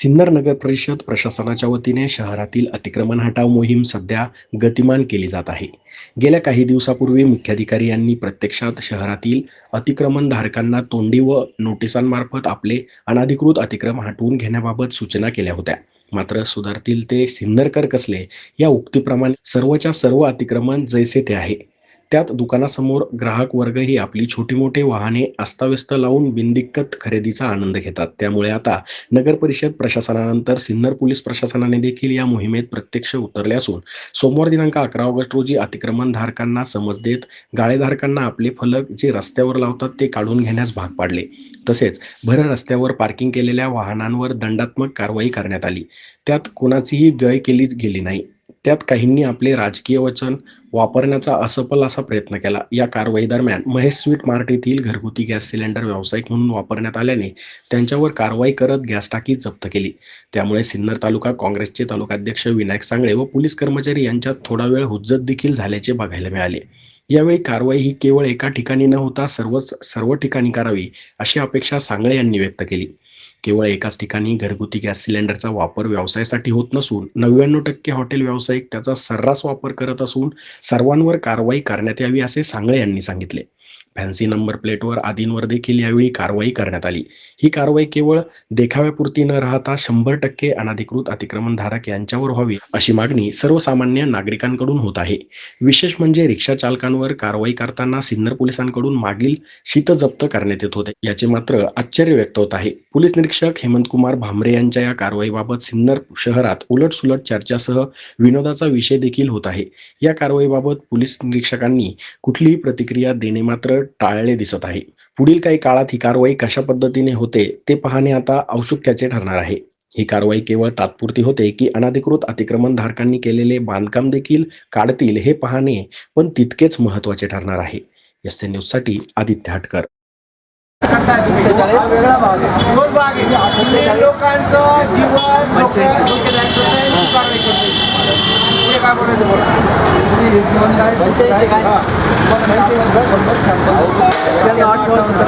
सिन्नर नगर परिषद प्रशासनाच्या वतीने शहरातील अतिक्रमण हटाव मोहीम सध्या गतिमान केली जात आहे. गेल्या काही दिवसापूर्वी मुख्याधिकारी यांनी प्रत्यक्षात शहरातील अतिक्रमण धारकांना तोंडी व नोटिसांमार्फत आपले अनधिकृत अतिक्रम हटवून घेण्याबाबत सूचना केल्या होत्या. मात्र सुधारतील ते सिन्नरकर कसले या उक्तीप्रमाणे सर्वच्या सर्व अतिक्रमण जैसे ते आहे. त्यात दुकानासमोर ग्राहक वर्गही आपली छोटी मोठी वाहने अस्ताव्यस्त लावून बिनदिक्कत खरेदीचा आनंद घेतात. त्यामुळे आता नगर परिषद प्रशासनानंतर सिन्नर पोलीस प्रशासनाने देखील या मोहिमेत प्रत्यक्ष उतरले असून सोमवार दिनांक अकरा ऑगस्ट रोजी अतिक्रमण धारकांना समज देत गाळेधारकांना आपले फलक जे रस्त्यावर लावतात ते काढून घेण्यास भाग पाडले. तसेच भर रस्त्यावर पार्किंग केलेल्या वाहनांवर दंडात्मक कारवाई करण्यात आली. त्यात कोणाचीही गय केली गेली नाही. त्यात काहींनी आपले राजकीय वचन वापरण्याचा असफल असा प्रयत्न केला. या कारवाई दरम्यान महेश स्वीट मार्ट येथील घरगुती गॅस सिलेंडर व्यावसायिक म्हणून वापरण्यात आल्याने त्यांच्यावर कारवाई करत गॅस टाकी जप्त केली. त्यामुळे सिन्नर तालुका काँग्रेसचे तालुकाध्यक्ष विनायक सांगळे व पोलीस कर्मचारी यांच्यात थोडा वेळ हुज्जत देखील झाल्याचे बघायला मिळाले. यावेळी कारवाई ही केवळ एका ठिकाणी न होता सर्वच सर्व ठिकाणी करावी अशी अपेक्षा सांगळे यांनी व्यक्त केली. केवळ एकाच ठिकाणी घरगुती गॅस सिलेंडरचा वापर व्यवसायासाठी होत नसून नव्याण्णव टक्के हॉटेल व्यावसायिक त्याचा सर्रास वापर करत असून सर्वांवर कारवाई करण्यात यावी असे सांगळे यांनी सांगितले. फॅन्सी नंबर प्लेटवर आदींवर देखील यावेळी कारवाई करण्यात आली. ही कारवाई केवळ देखाव्यापुरती न राहता शंभर टक्के अनधिकृत अतिक्रमणधारक यांच्यावर व्हावी अशी मागणी सर्वसामान्य नागरिकांकडून होत आहे. विशेष म्हणजे रिक्षा चालकांवर कारवाई करताना सिन्नर पोलिसांकडून मागील शीत जप्त करण्यात येत होते. याचे मात्र आश्चर्य व्यक्त होत आहे. पोलीस निरीक्षक हेमंतकुमार भामरे यांच्या या कारवाईबाबत सिन्नर शहरात उलटसुलट चर्चासह विनोदाचा विषय देखील होत आहे. या कारवाईबाबत पोलीस निरीक्षकांनी कुठलीही प्रतिक्रिया देणे मात्र टाळले दिसत आहे. पुढील काही काळात ही कारवाई कशा पद्धतीने होते ते पाहणे आता औत्सुक्याचे ठरणार आहे. ही कारवाई केवळ तात्पुरती होते की अनधिकृत अतिक्रमण धारकांनी केलेले बांधकाम देखील काढतील हे पाहणे पण तितकेच महत्त्वाचे ठरणार आहे. एस एन न्यूजसाठी आदित्य हटकर. लोकांचं जीवन काय बोलायचं? काय ました。